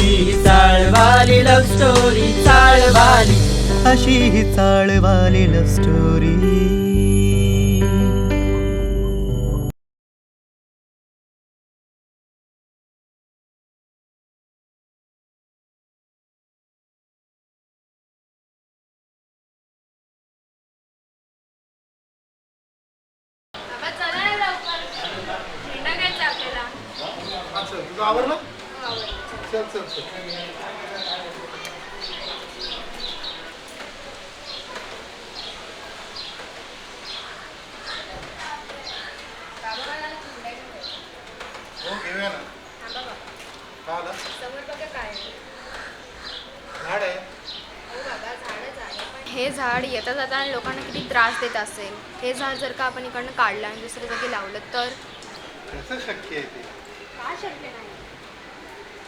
अशी ही चाळवाली love story चाळवाली. अशी ही चाळवाली लव story हो घेऊया ना. का आला. झाड आहे. हो हे झाड येता जाता लोकांना किती त्रास देत असेल. हे झाड जर का आपण इकडनं काढलं आणि दुसऱ्या जागी लावलं तर? कसं शक्य आहे ते? का शक्य नाही?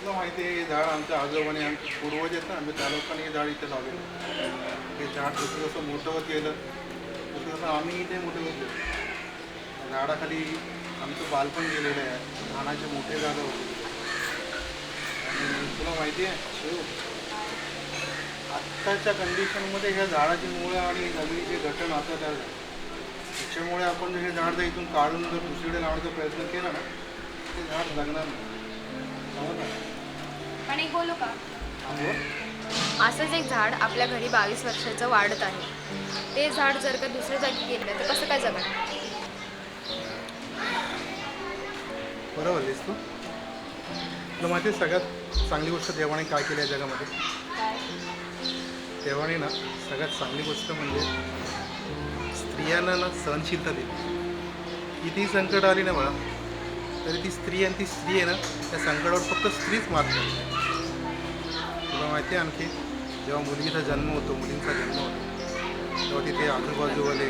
तुला माहिती आहे हे झाड आमच्या आजोबाने आमचे पूर्वज आहेत ना आम्ही त्या लोकांनी हे झाड इथे लावलेलं हे झाड जसं जसं मोठं होत गेलं तसं तसं आम्ही इथे मोठे होतो झाडाखाली आमचं बालपण गेलेलं आहे लहानाचे मोठे झाडं होते. आणि तुला माहिती आहे आत्ताच्या कंडिशनमध्ये ह्या झाडाची मुळं आणि जमिनीचे घटन आता त्या त्याच्यामुळे आपण जर हे झाड जर इथून काढून जर दुसरीकडे लावण्याचा प्रयत्न केला ना ते झाड जगणार नाही. हो एक बोलू का थांबव. असंच एक झाड आपल्या घरी बावीस वर्षाचं वाढत आहे. ते झाड जर का दुसऱ्या जागी गेलं तर कसं काय जगणार? बरोबर बोललीस तू. तुला माहिती आहे सगळ्यात चांगली गोष्ट देवाने काय केली आहे जगामध्ये? देवाने ना सगळ्यात चांगली गोष्ट म्हणजे स्त्रियांना ना सहनशीलता दिली. कितीही संकट आली ना मला तरी ती स्त्री आणि ती स्त्री आहे ना त्या संकटावर फक्त स्त्रीच मात करते. माहिती आहे आणखी. जेव्हा मुलगीचा जन्म होतो मुलींचा जन्म होतो तेव्हा तिथे आजूबाजूवाले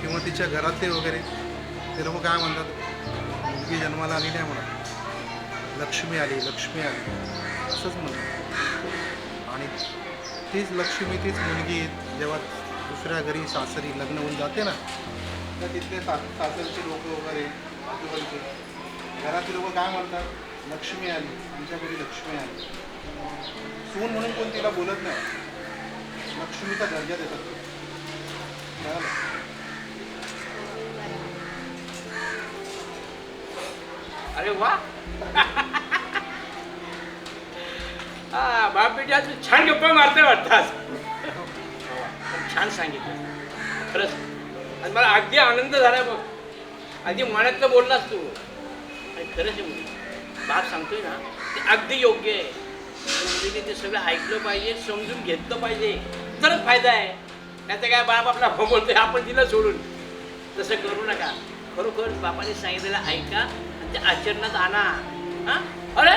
किंवा तिच्या घरातले वगैरे ते लोक काय म्हणतात मुलगी जन्माला आली नाही म्हणत लक्ष्मी आली लक्ष्मी आली. असंच म्हणतात. आणि तीच लक्ष्मी तीच मुलगी जेव्हा दुसऱ्या घरी सासरी लग्न होऊन जाते ना तर तिथले सा सासरचे लोक वगैरे आजूबाजूचे घरातले लोक काय म्हणतात लक्ष्मी आली आमच्या घरी लक्ष्मी आली. सून म्हणून कोण तिला बोलत नाही. लक्ष्मीचा दर्जा देतात. अरे वा. हा बाप बेटी आज छान गप्पा मारते वाटतं आज. छान सांगितलं. खरंच. आणि मला अगदी आनंद झाला बघ. अगदी मनातलं बोललास तू. आणि खरंच बाप सांगतोय ना ते अगदी योग्य आहे. पण मुलीने ते सगळं ऐकलं पाहिजे समजून घेतलं पाहिजे. तरच फायदा आहे. नाही तर काय बाप आपला हो बोलतोय आपण तिला सोडून. तसं करू नका. खरोखर बापाने सांगितलेलं ऐका आणि ते आचरणात आणा. हा? अरे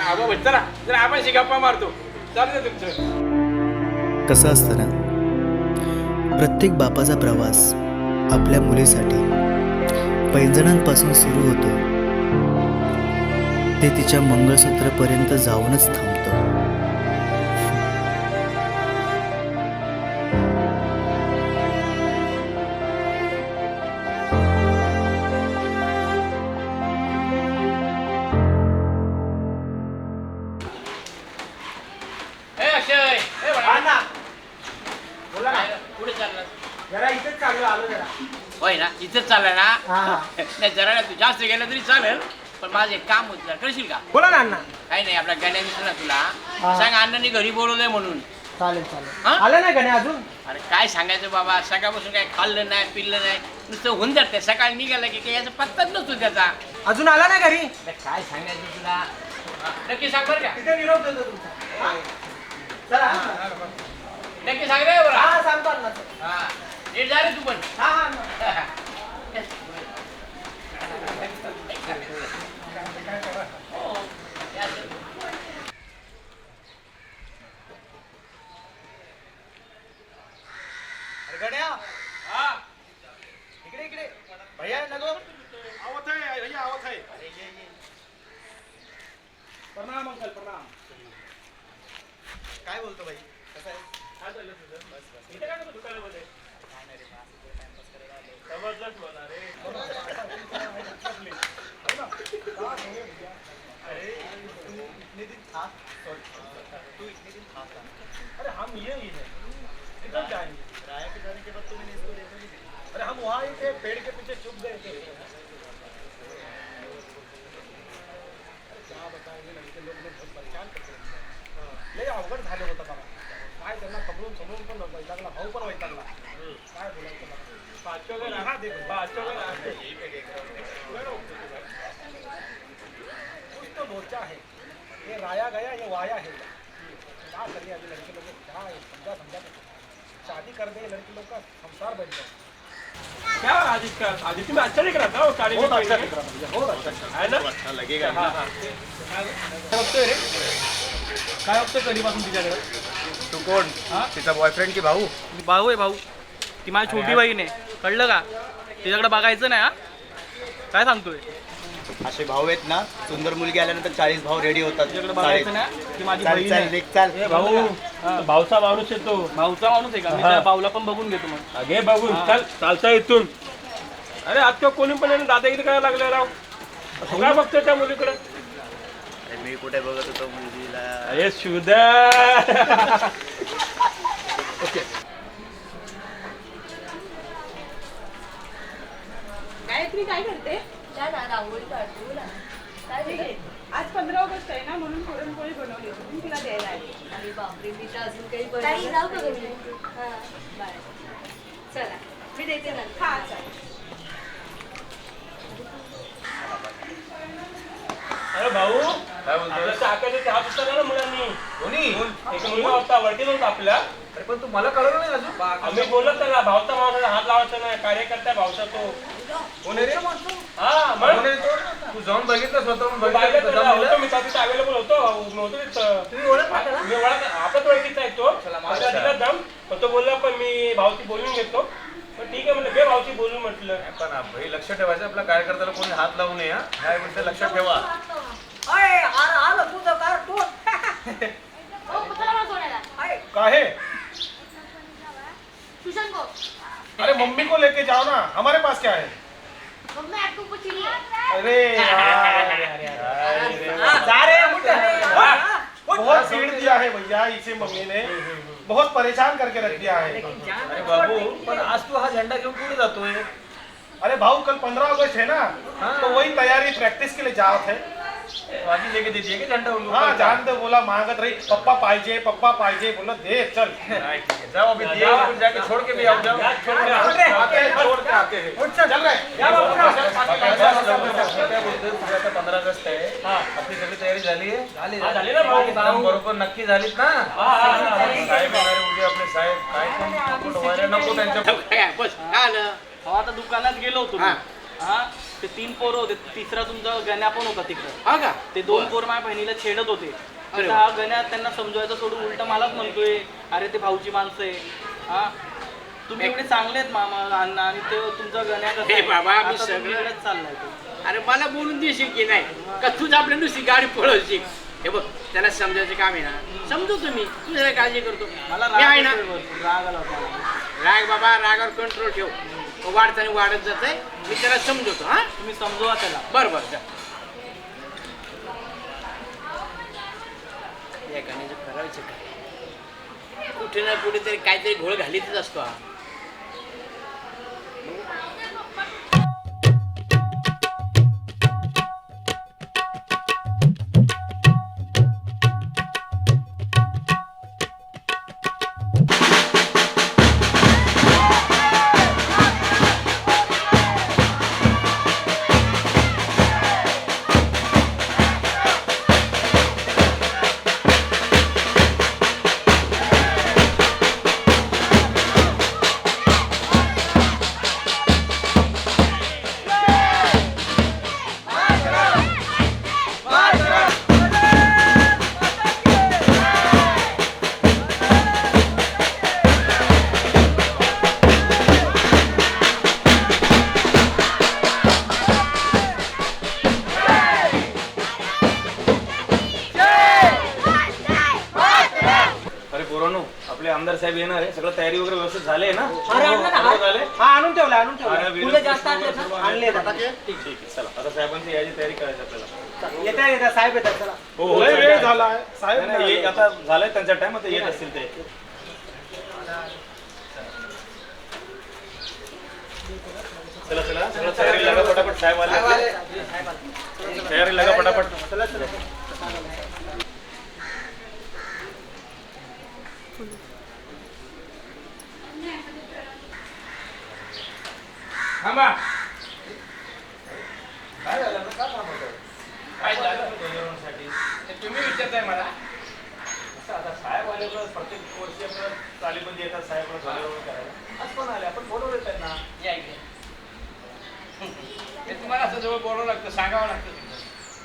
आबा चला जरा आपण गप्पा मारतो. चालतं तुमचं. कसं असतं ना प्रत्येक बापाचा प्रवास आपल्या मुलीसाठी पैंजणांपासून सुरू होतो. ते तिच्या मंगळसूत्रापर्यंत जाऊनच थांब हा. नाही जरा तू जास्त गेलं तरी चालेल पण माझं एक काम होतं जरा. करशील का? बोला ना अण्णा. काही नाही आपल्या गण्या दिसला तुला. हा. सांग अण्णांनी घरी बोलवलंय म्हणून. चालेल चालेल. हा? आलं नाही गणे अजून? अरे काय सांगायचं बाबा सकाळपासून काय खाल्लं नाही पिल्लं नाही. नुसतं होऊन जाते सकाळी निघालं की काही याचा पत्ताच नसतो त्याचा. अजून आला नाही घरी? अरे काय सांगायचं तुला? नक्की सांग बरं का. तिथे निरोप देतो तुमचा. चला. नक्की सांग रे बरं? हा सांगतो अण्णा हा. नीट जा रे तू पण. हा हा अण्णा. हा. इकडे इकडे. भैया नको आवत आहे भैया आवत आहे. प्रणाम अंकल प्रणाम. काय बोलतो भाई? कसं आहे? इथे काय करतो दुकानामध्ये? अरे हम ये ही है इधर जाएंगे राया के जाने अरे हम वहाँ ही थे पेड़ के पीछे चुप गए थे बताएंगे लड़के लोग करते लय अवघड होतं बाबा. काय त्यांना समजून समजून पण वैतागला भाऊ पण वैतागला. तो मोर्चा है ये राया गया ये वाया है क्या करिए अभी लड़के लोग को क्या समझा समझा शादी कर दे लड़की लोग का संसार बन जाए क्या आदित्य आदित्य में अच्छा दिख रहा था वो साड़ी बहुत अच्छा दिख रहा बहुत अच्छा है ना? अच्छा लगेगा हाँ, हाँ. काय बघतोय रे। काय बघतोय कधीपासून तिच्याकडे? तू कोण? हा? तिचा बॉयफ्रेंड की भाऊ? भाऊ आहे भाऊ. ती माझी छोटी बहीण आहे. कळलं का? तिच्याकडे बघायचं नाही हा? काय सांगतोय? असे भाऊ आहेत ना सुंदर मुलगी आल्यानंतर चाळीस भाऊ रेडी होतात. तिच्याकडे चाळीस. बघायचं नाही ती माझी चाल बहीण चाल आहे निघ चाल. ए भाऊ भाऊचा माणूस येतो भाऊचा माणूस आहे का? मी हा. त्या भाऊला पण बघून घेतो मग. घे बघून. चल चालता इथून. अरे आता कोणी पण ना दादागिरी करायला लागले राव. काय बघतोय त्या मुलीकडे? अरे मी कुठे बघत होतो मुलगीला अरे सुधा. गायत्री काय करते? ठीक आहे. आज पंधरा ऑगस्ट आहे ना म्हणून पुरणपोळी बनवली होती. मी तिला द्यायला आली. आणि बापरे मी तर अजून काही बनवलं जाऊ का घरी? हां बाय. चला मी देते ना हा चालेल. अरे भाऊ आपल्या चहा पिता ना मुलांनी. कोणी? एक मुलगा होता वरती होता आपल्या. अरे पण तू मला कळवलं नाही अजून. आम्ही बोलत त्याला भावचा माणूस हात लावायचा नाही कार्यकर्ता भावचा तो. कोण रे हा कोण तो? तू जाऊन बघितलं स्वतःहून तो बघितलं दिला? अवेलेबल होतो नव्हतो तिथं तुम्ही ओळखला त्याला? मी ओळख आपल्याच ओळखीचा आहे तो. त्याला दिला दम पण तो बोलला पण मी भावची बोलून घेतो. पण ठीक आहे बे भावची बोलून म्हटलं. पण भाई लक्ष ठेवायचं आपल्या कार्यकर्त्याला कोणी हात लावू नये हा. ह्या गोष्टी लक्षात ठेवा. हो कुठला मला सोडायला. का है? अरे मम्मी को लेके जाओ ना हमारे पास क्या है? मग आपको कुछ नहीं अरे बहुत पीड़ दिया है भैया इसे मम्मी ने बहुत परेशान करके रख दिया है। अरे बाबू पण आज तू हा झेंडा घेऊन कुठे जातोय अरे भाऊ कल पंद्रह अगस्त है ना तो वही तैयारी प्रैक्टिस के लिए जाओ थे वाजी लेके देते की झेंडा हाँ जान दे बोला मांगत रही. पप्पा पाहिजे पप्पा पाहिजे. बोला दे चल. जाओ अभी दिए फिर जाके छोड़ के भी आओ जाओ आते हैं छोड़ के आते. हैं चल रहे पंधरा आहे. आपली सगळी तयारी झाली आहे? हा, झाली ना भाऊ. एकदम बरोबर नक्की झालीत ना? हा, हा, हा. साहेब येणारे उद्या आपले साहेब. काय पण मुकुट वगैरे नको त्यांच्या बस. हो आता दुकानात गेलो होतो. हा. ते तीन पोरं होते. तिसरा तुमचा गण्या पण होता तिकडं. हा का? ते दोन पोर माझ्या बहिणीला छेडत होते. तर हा गण्या त्यांना समजवायचं सोडून उलट मलाच म्हणतोय अरे ते भाऊची माणसं आहे. हा? तुम्ही एवढे चांगले आहेत मामा अण्णा आणि ते तुमचा गण्या कसा हे आहे? बाबा, मी आता सगळं- दुसरीकडेच चाललाय तो. अरे मला बोलून देशील की नाही? का तूच आपल्या नुसती गाडी पळवशील? हे बघ त्याला समजायचं काम आहे ना. समजू तुम्ही. काळजी करतो. मला मी आहे राग ना. येतोय भरपूर, राग आला होता. मला. राग बाबा रागावर कंट्रोल ठेव. तो वाढताना वाढत जात आहे मी त्याला समजवतो हा? तुम्ही समजवा त्याला. बरं बरं जा. या गाण्याचं करायचं काय? कुठे ना कुठेतरी काहीतरी घोळ घालीतच असतो हा. आपले आमदार साहेब येणार आहे. सगळं तयारी वगैरे व्यवस्थित झाले ना? अरे आणलं ना, सर्व झाले हा आणून ठेवलं आणून अरे, ठेवलं फुलं जास्त आणले ना आणले. ठीक ठीक आहे चला. आता साहेबांची याची तयारी करायची आपल्याला. येत्या येत्या. साहेब येतात चला. हो, हो, लय. वेळ झाला आहे साहेब नाही, नाही, ये- आता झालंय त्यांचा टाइम आता येत असतील ते. चला चला. चला तयारी लागा पटापट. साहेब आले. तयारी लागा पटापट. थांबा. काय झालं? ना का थांबवतो काय झालं? ते तुम्ही विचारताय मला. असं आता साहेब आले तर प्रत्येक वर्षी आपलं तालीबंदी येतात साहेब ध्वजारोहण करायला. आज पण आले? आपण बोलवले त्यांना या इकडे. हे तुम्हाला असं जवळ बोलावं लागतं सांगावं लागतं.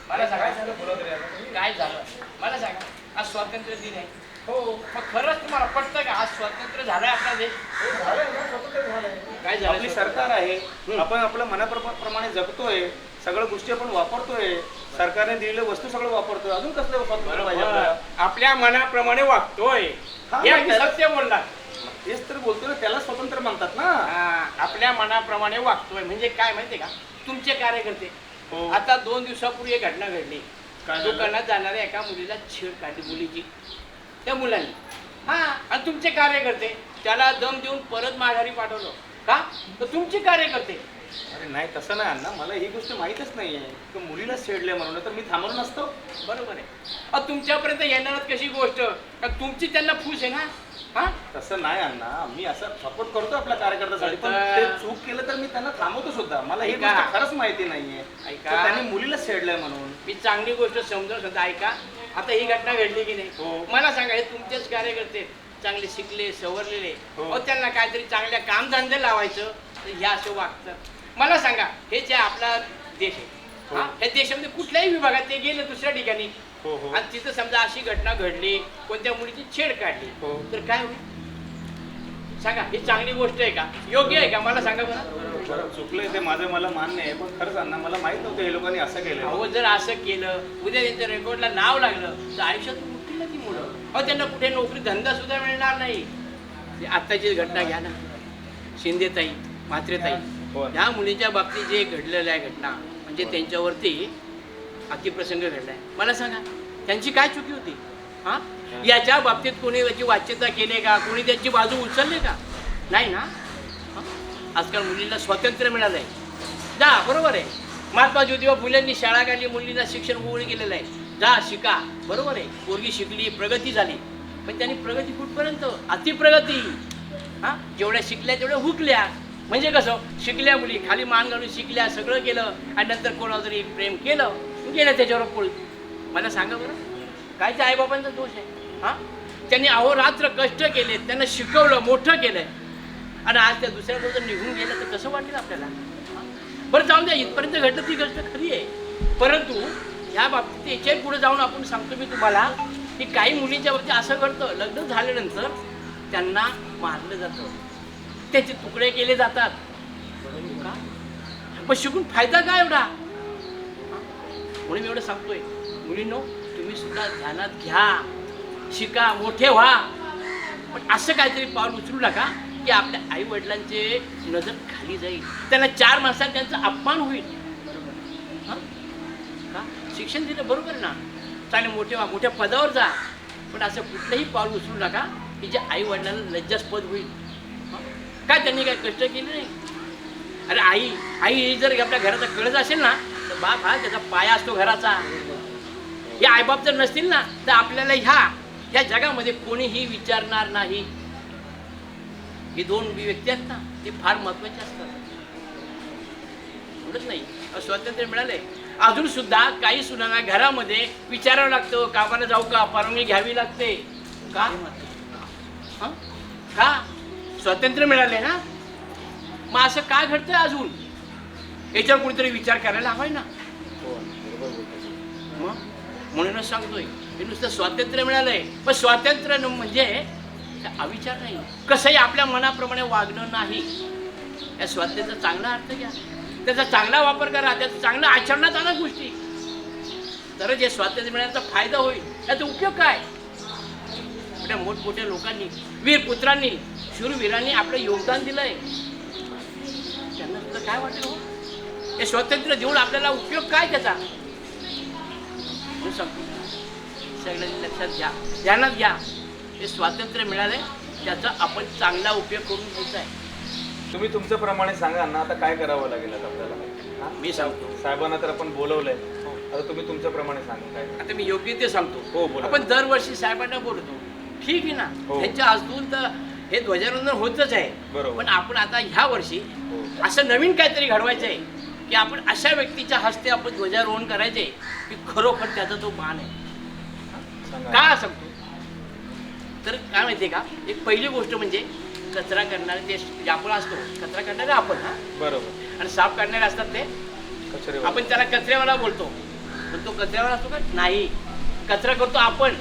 मला काय सांगा झालं? बोलवलं रे आता तुम्ही? काय झालं? मला सांगा. आज स्वातंत्र्य दिन आहे. हो मग खरंच तुम्हाला पटतं का? आज स्वातंत्र्य झालंय आपला देश. झालंय ना स्वतंत्र झालंय. काय झालं आपली सरकार आहे. आपण आपल्या मनाप्रमाणे जगतोय. सगळ्या गोष्टी आपण वापरतोय. सरकारने दिलेल्या वस्तू सगळं वापरतोय. अजून कसलं पाहिजे आपल्याला? आपल्या? मनाप्रमाणे वागतोय. हा, हे मग अगदी त्याला- सत्य बोलला तेच तर बोलतोय ना त्याला स्वतंत्र म्हणतात ना. आपल्या मनाप्रमाणे वागतोय. म्हणजे काय माहितीये का? तुमचे कार्यकर्ते. हो. आता दोन दिवसापूर्वी एक घटना घडली. काय झालं? दुकानात जाणाऱ्या एका मुलीला छेड काढली मुलीची. त्या मुलांनी. हा आणि तुमचे कार्यकर्ते त्याला दम देऊन परत माघारी पाठवलं. का? तर तुमचे कार्यकर्ते. अरे नाही तसं नाही अण्णा. मला ही गोष्ट माहीतच नाहीये. की मुलीला छेडले म्हणून तर मी थांबलो नसतो. बरोबर आहे. अहो, तुमच्यापर्यंत येणारच कशी गोष्ट? का तुमची त्यांना फूस आहे ना? हा? तसं नाही अण्णा. मी असं सपोर्ट करतो आपल्या कार्यकर्त्यासाठी पण ते चूक केलं तर मी त्यांना थांबवतो सुद्धा. मला ही ऐका. गोष्ट खरंच माहिती नाहीये. ऐका. तर त्यांनी मुलीला छेडलंय म्हणून. मी चांगली गोष्ट समजून सांगतो. ऐका. आता ही घटना घडली की नाही? हो. मला सांगा हे तुमचेच कार्यकर्ते चांगले शिकले सवरलेले. हो. त्यांना काहीतरी चांगल्या कामधंदे लावायचं तर हे असं वागतं. मला सांगा हे जे आपला देश आहे हो. हा, देशामध्ये कुठल्याही विभागात ते गेले दुसऱ्या ठिकाणी. हो. आणि तिथं समजा अशी घटना घडली कोणत्या मुलीची छेड काढली हो. तर काय होईल? सांगा ही चांगली गोष्ट आहे का? योग्य आहे का? मला सांगा बरं. बरं, चुकलंय ते माझं मला मान्य आहे पण खरंच अण्णा मला माहीत नव्हतं हे लोकांनी असं केलं अहो जर असं केलं उद्या त्यांच्या रेकॉर्डला नाव लागलं तर आयुष्यात उठतील ना ती मुलं? अहो त्यांना कुठे नोकरी धंदा सुद्धा मिळणार नाही. आत्ताची घटना घ्या ना. शिंदेताई म्हात्रेताई हो. ह्या मुलीच्या बाबतीत जे घडलेलं आहे घटना म्हणजे त्यांच्यावरती अतिप्रसंग घडलाय. मला सांगा त्यांची काय चुकी होती? हा? याच्या बाबतीत कोणी याची वाच्यता केली का? कोणी त्याची बाजू उचलली का? नाही ना? हा? आजकाल मुलींना स्वातंत्र्य मिळालं आहे जा बरोबर आहे. महात्मा ज्योतिबा फुलेंनी शाळा काढली मुलींना शिक्षण पूर्ण केलेलं आहे. जा शिका. बरोबर आहे. पोरगी शिकली प्रगती झाली. पण त्यांनी प्रगती कुठपर्यंत? अतिप्रगती. हां? जेवढ्या शिकल्या तेवढ्या हुकल्या. म्हणजे कसं? शिकल्या मुली खाली मान घालून शिकल्या सगळं केलं आणि नंतर कोणावर तरी प्रेम केलं गेलं त्याच्यावर पळून मला सांगा बरं काय त्या आईबाबांचा दोष आहे. हां? त्यांनी अहोरात्र कष्ट केले त्यांना शिकवलं मोठं केलं आणि आज त्या दुसऱ्या जर निघून गेलं तर कसं वाटेल आपल्याला? बरं जाऊन द्या. इथपर्यंत घडलं ती गोष्ट खरी आहे. परंतु ह्या बाबतीत याच्याही पुढे जाऊन आपण सांगतो मी तुम्हाला की काही मुलींच्या बाबतीत असं घडतं. लग्न झाल्यानंतर त्यांना मारलं जातं. त्याचे तुकडे केले जातात. का? पण शिकून फायदा काय एवढा? म्हणून मी एवढं सांगतोय. मुलींनो तुम्ही सुद्धा ध्यानात घ्या. शिका मोठे व्हा. पण असं काहीतरी पाऊल उचलू नका. की आपल्या आई वडिलांचे नजर खाली जाईल. त्यांना चार माणसात त्यांचा अपमान होईल. हं? का? शिक्षण दिलं बरोबर ना? चांगले मोठे मोठ्या पदावर जा. पण असं कुठलंही पाऊल उचलू नका की जे आई वडिलांना लज्जास्पद होईल. काय त्यांनी काय कष्ट केले नाही? अरे आई आई जर आपल्या घराचा कळत असेल ना तर बाप हा त्याचा पाया असतो घराचा. हे आईबाप जर नसतील ना तर आपल्याला ह्या ह्या जगामध्ये कोणीही विचारणार नाही. ही दोन व्यक्ती आहेत ना ते फार महत्त्वाचे असतात. एवढंच नाही. स्वातंत्र्य मिळालंय. अजून सुद्धा काही सुनांना घरामध्ये विचारावं लागतं कामाला जाऊ का? परवानगी घ्यावी लागते. का? हं? का? स्वातंत्र्य मिळाले ना? मग असं का घडतंय अजून? याच्यावर कुणीतरी विचार करायला हवाय ना. मग? म्हणूनच सांगतोय. हे नुसतं स्वातंत्र्य मिळालंय. पण स्वातंत्र्य म्हणजे अविचार नाही. कसंही आपल्या मनाप्रमाणे वागणं नाही या स्वातंत्र्याचा चांगला अर्थ घ्या. त्याचा चांगला वापर करा त्याचं चांगलं आचरणात आणा गोष्टी. तर जे स्वातंत्र्य मिळण्याचा फायदा होईल. त्याचा उपयोग काय? आपल्या मोठमोठ्या लोकांनी वीर पुत्रांनी शूरवीरांनी आपलं योगदान दिलंय. त्यांना तुझं काय वाटेल हो? हे स्वातंत्र्य देऊन आपल्याला उपयोग काय त्याचा? सगळ्यांनी लक्षात घ्या ध्यानात घ्या. हे स्वातंत्र्य मिळालंय त्याचा आपण चांगला उपयोग करून घ्यायचा आहे. तुम्ही तुमच्या प्रमाणे सांगा ना आता काय करावं लागेल आता आपल्याला? हा? मी सांगतो. साहेबांना तर आपण बोलवलंय. आता तुम्ही तुमच्या प्रमाणे सांगा काय आता मी योग्य ते सांगतो. हो, बोला. आपण दरवर्षी साहेबांना बोलतो. ठीक आहे ना? हो. त्यांच्या हस्तून तर हे ध्वजारोहण होतच आहे. बरोबर. पण आपण आता ह्या वर्षी हो. असं नवीन काहीतरी घडवायचं आहे की आपण अशा व्यक्तीच्या हस्ते आपण ध्वजारोहण करायचे की खरोखर त्याचा तो मान आहे. का सांगतो? तर काय माहितीये का? एक पहिली गोष्ट म्हणजे कचरा करणारे ते जे आपण असतो कचरा करणारे आपण हा? बरोबर. आणि साफ करणारे असतात ते? कचरे आपण त्याला कचऱ्यावाला बोलतो. पण तो कचऱ्यावाला असतो का? नाही. कचरा करतो आपण.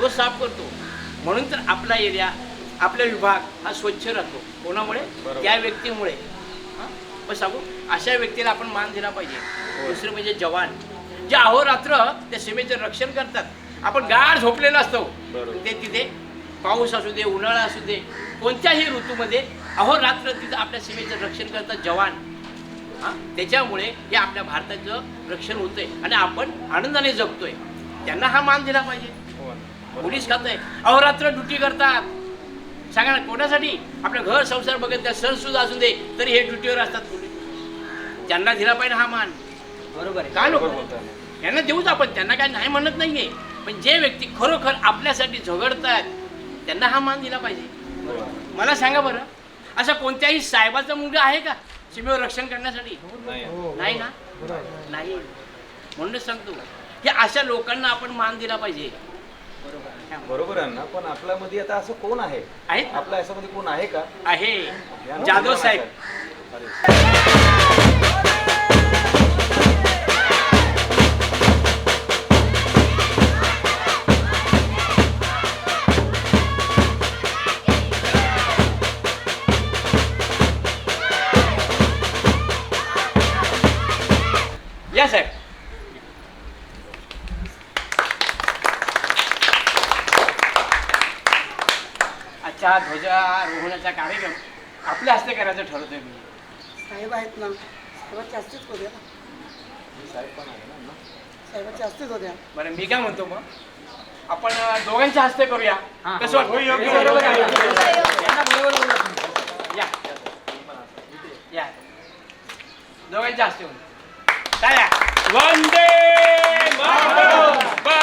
तो साफ करतो. म्हणून तर आपला एरिया आपला विभाग हा स्वच्छ राहतो. कोणामुळे? बरोबर. त्या व्यक्तीमुळे. हा? पण सांगू अशा व्यक्तीला आपण मान दिला पाहिजे. दुसरं म्हणजे जवान. जे अहोरात्र त्या सीमेचं रक्षण करतात. आपण गाढ झोपलेलो असतो. बरोबर. ते तिथे पाऊस असू दे उन्हाळा असू दे कोणत्याही ऋतूमध्ये अहोरात्र तिथं आपल्या सीमेचं रक्षण करतात जवान. हा? त्याच्यामुळे हे आपल्या भारताचं रक्षण होतंय आणि आपण आनंदाने जगतोय. त्यांना हा मान दिला पाहिजे. पोलीस खातंय. अहोरात्र ड्युटी करतात. सांगा ना कोणासाठी? आपलं घर संसार बघत त्या सण सुद्धा असू दे तरी हे ड्युटीवर असतात पोलीस. त्यांना दिला पाहिजे हा मान. बरोबर आहे. का नको? यांना देऊच आपण त्यांना काय नाही म्हणत नाहीये. पण जे व्यक्ती खरोखर आपल्यासाठी झगडतात त्यांना हा मान दिला पाहिजे. मला सांगा बरं असा कोणत्याही साहेबाचा मुलगा आहे का सीमेवर रक्षण करण्यासाठी? नाही. ना? नाही. म्हणूनच सांगतो की अशा लोकांना आपण मान दिला पाहिजे. बरोबर आहे ना पण आपल्यामध्ये आता असं कोण आहे? आपल्या याच्यामध्ये कोण आहे का? आहे. जाधव साहेब. या साहेब अच्छा ध्वजारोहणाचा कार्यक्रम आपल्या हस्ते करायचं ठरवतोय मी. साहेब आहेत ना. साहेबांच्या हस्तेच करूया साहेबांच्या हस्तेच होत्या बरं मी काय म्हणतो मग? आपण दोघांच्या हस्ते करूया. कसं वाटतं? हो, बरोबर आहे. यांना बरोबर बोलला. या. या. दोघांच्या हस्ते होऊन. 大家，完蛋了！